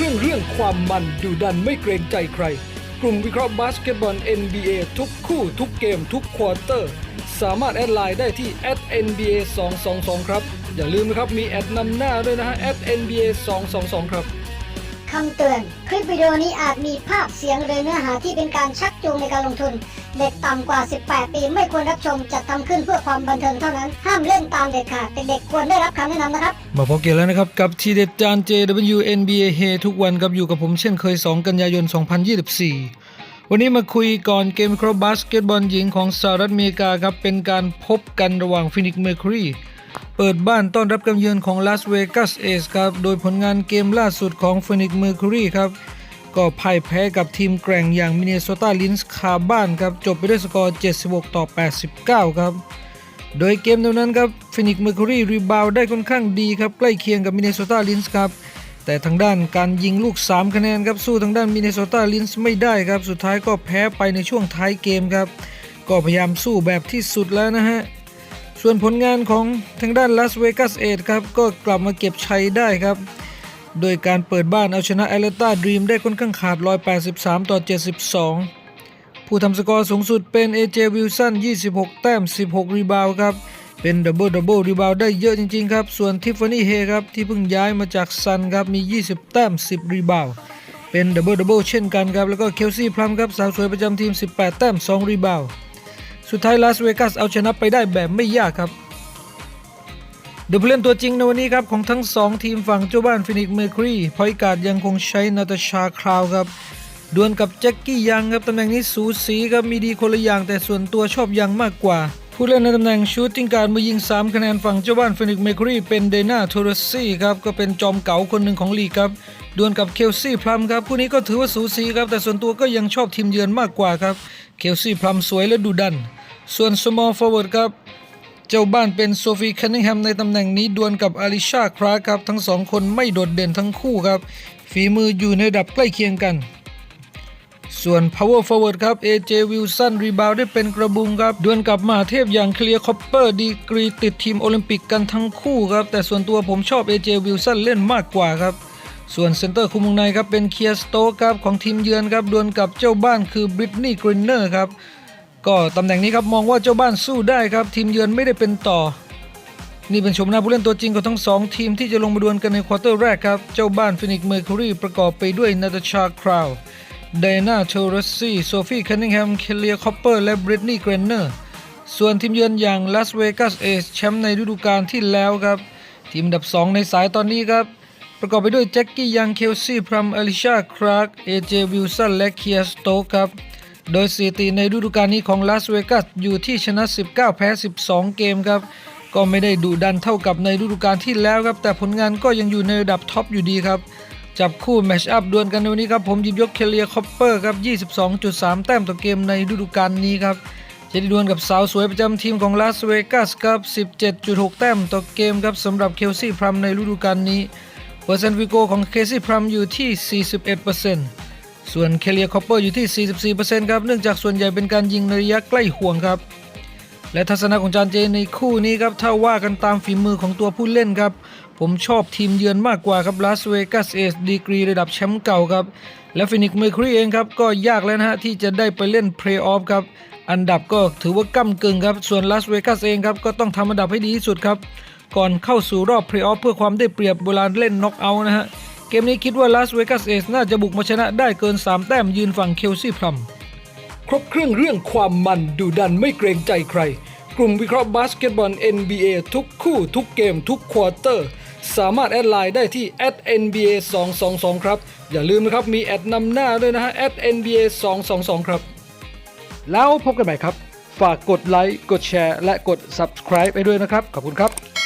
เครื่องเรื่องความมันดูดันไม่เกรงใจใคร กลุ่มวิเคราะห์บาสเกตบอล NBA ทุกคู่ทุกเกมทุกควอเตอร์ สามารถแอดไลน์ได้ที่ @nba 222ครับ อย่าลืมนะครับมีแอดนำหน้าด้วยนะฮะ @nba 222ครับคำเตือน คลิปวิดีโอนี้อาจมีภาพเสียงหรือเนื้อหาที่เป็นการชักจูงในการลงทุน เด็กต่ำกว่า 18 ปีไม่ควรรับชมจัดทำขึ้นเพื่อความบันเทิงเท่านั้น ห้ามเล่นตามเด็ดขาดเด็กๆควรได้รับคำแนะนำนะครับ มาพบกันแล้วนะครับ กับทีเด็ดจาน JWNBA เฮทุกวันครับอยู่กับผมเช่นเคย 2 กันยายน 2024 วันนี้มาคุยก่อนเกมครบบาสเกตบอลหญิงของสหรัฐอเมริกาครับ เป็นการพบกันระหว่างฟินิกเมอร์คิรีเปิดบ้านต้อนรับการเยือนของลาสเวกัสเอสครับ โดยผลงานเกมล่าสุดของฟินิกเมอร์คิรีครับ ก็พ่ายแพ้กับทีมแกร่งอย่างมิน n โซตาลินส์คาบ้านครับจบไปด้วยสกอร์ 76 ต่อ 89 ครับ โดยเกมนั้นครับฟินิกซ์เมอร์คิรีรีบาวได้ค่อนข้างดีครับ ใกล้เคียงกับมิน n โซตาลินส์ครับ แต่ทางด้านการยิงลูก 3 คะแนนครับสู้ทางด้านมิน n โซตาลินส์ไม่ได้ครับ สุดท้ายก็แพ้ไปในช่วงท้ายเกมครับ ก็พยายามสู้แบบที่สุดแล้วนะฮะส่วนผลงานของทางด้านลาสเวกัสเอทครับก็กลับมาเก็บชัยได้ครับ โดยการเปิดบ้านเอาชนะแอตแลนตาดรีมได้ค่อนข้างขาด183 ต่อ 72 ผู้ทำสกอร์สูงสุดเป็น AJ Wilson 26 แต้ม 16 รีบาวครับ เป็นดับเบิลดับเบิลรีบาวด์ได้เยอะจริง ๆ ครับ ส่วนทิฟฟานี่เฮครับ ที่เพิ่งย้ายมาจากซันครับ มี 20 แต้ม 10 รีบาว เป็นดับเบิลดับเบิลเช่นกันครับ แล้วก็เคลซี่พลัมครับสาวสวยประจำทีม 18 แต้ม 2 รีบาว สุดท้ายลาสเวกัสเอาชนะไปได้แบบไม่ยากครับ เดี๋ยผู้เล่นตัวจริงในวันนี้ครับ ของทั้ง 2 ทีมฝั่งเจ้าบ้านฟินิกเมอร์ครีพอยการ์ดยังคงใช้นาตาชาคราวครับดวลกับแจ็คกี้ยังครับตำแหน่งนี้สูสีครับมีดีคนละอย่างแต่ส่วนตัวชอบยังมากกว่า ผู้เล่นในตำแหน่งชูตติ้งการมือยิง 3 คะแนนฝั่งเจ้าบ้านฟินิกเมอร์ครีเป็นเดน่าโทรซี่ครับก็เป็นจอมเก๋าคนหนึ่งของลีกครับดวลกับเคลซี่พลัมครับผู้นี้ก็ถือว่าสูสีครับแต่ส่วนตัวก็ยังชอบทีมเยือนมากกว่าครับเคลซี่พลัมสวยและดุดัน ส่วน small forward ครับ เจ้าบ้านเป็นโซฟีแคนนิงแฮมในตำแหน่งนี้ดวลกับอาริชาคราครับ ทั้งสองคนไม่โดดเด่นทั้งคู่ครับ ฝีมืออยู่ในระดับใกล้เคียงกัน ส่วน power forward ครับ AJ Wilson รีบาวได้เป็นกระบุงครับ ดวลกับมหาเทพอย่างเคลียร์คอปเปอร์ดีกรีติดทีมโอลิมปิกกันทั้งคู่ครับ แต่ส่วนตัวผมชอบ AJ Wilson เล่นมากกว่าครับส่วนเซนเตอร์คุมวงในครับเป็นเคียร์สโตครับของทีมเยือนครับดวลกับเจ้าบ้านคือบริตนีย์กรินเนอร์ครับ ก็ตำแหน่งนี้ครับมองว่าเจ้าบ้านสู้ได้ครับ ทีมเยือนไม่ได้เป็นต่อ นี่เป็นชมหน้าผู้เล่นตัวจริงของทั้งสองทีมที่จะลงมาดวลกันในควอเตอร์แรกครับ เจ้าบ้านฟินิกเมอร์คิรีประกอบไปด้วยนาตาชาคราวไดนาเทอร์ซี่โซฟีแคนนิงแฮม เคเลียคอปเปอร์ และบริตนีย์เกรนเนอร์ ส่วนทีมเยือนอย่างลาสเวกัสเอสแชมป์ในฤดูกาลที่แล้วครับ ทีมอันดับ 2 ในสายตอนนี้ครับ ประกอบไปด้วยแจ็คกี้ยังเคลซี่พรัมอลิชาคราร์กเอเจวิลสันและเคียสโตครับ โดยสถิติในฤดูกาลนี้ของลาสเวกัสอยู่ที่ชนะ 19 แพ้ 12 เกมครับ ก็ไม่ได้ดุดันเท่ากับในฤดูกาลที่แล้วครับ แต่ผลงานก็ยังอยู่ในระดับท็อปอยู่ดีครับ จับคู่แมชอัพดวลกันในวันนี้ครับ ผมหยิบยกเคเลียคอปเปอร์ครับ 22.3 แต้มต่อเกมในฤดูกาลนี้ครับจะได้ดวลกับสาวสวยประจำทีมของลาสเวกัสครับ 17.6 แต้มต่อเกมครับสำหรับเคลซี่พรัมในฤดูกาลนี้ เปอร์เซ็นต์วิโกของเคลซี่พรัมอยู่ที่ 41% ส่วนเคเลียคอปเปอร์อยู่ที่ 44%ครับ เนื่องจากส่วนใหญ่เป็นการยิงในระยะใกล้ห่วงครับ และทัศนะของจานเจในคู่นี้ครับ ถ้าว่ากันตามฝีมือของตัวผู้เล่นครับ ผมชอบทีมเยือนมากกว่าครับลาสเวกัสเอสดีกรีระดับแชมป์เก่าครับ และฟินิกเมอร์ครีเองครับ ก็ยากแล้วนะฮะที่จะได้ไปเล่นเพลย์ออฟครับ อันดับก็ถือว่าก้ากึ่งครับ ส่วนลาสเวกัสเองครับก็ต้องทำอันดับให้ดีที่สุดครับ ก่อนเข้าสู่รอบเพลย์ออฟเพื่อความได้เปรียบเวลาเล่นน็อกเอาท์นะฮะ เกมนี้คิดว่าลาสเวกัสเอสน่าจะบุกมาชนะได้เกิน 3 แต้มยืนฝั่งเคลซี่พลัมครบเครื่องเรื่องความมันดูดันไม่เกรงใจใคร กลุ่มวิเคราะห์บาสเกตบอล NBA ทุกคู่ทุกเกมทุกควอเตอร์ สามารถแอดไลน์ได้ที่ @nba 222ครับ อย่าลืมนะครับ มีแอดนำหน้าด้วยนะฮะ @nba 222ครับ แล้วพบกันใหม่ครับ ฝากกดไลค์กดแชร์และกด subscribe ไปด้วยนะครับ ขอบคุณครับ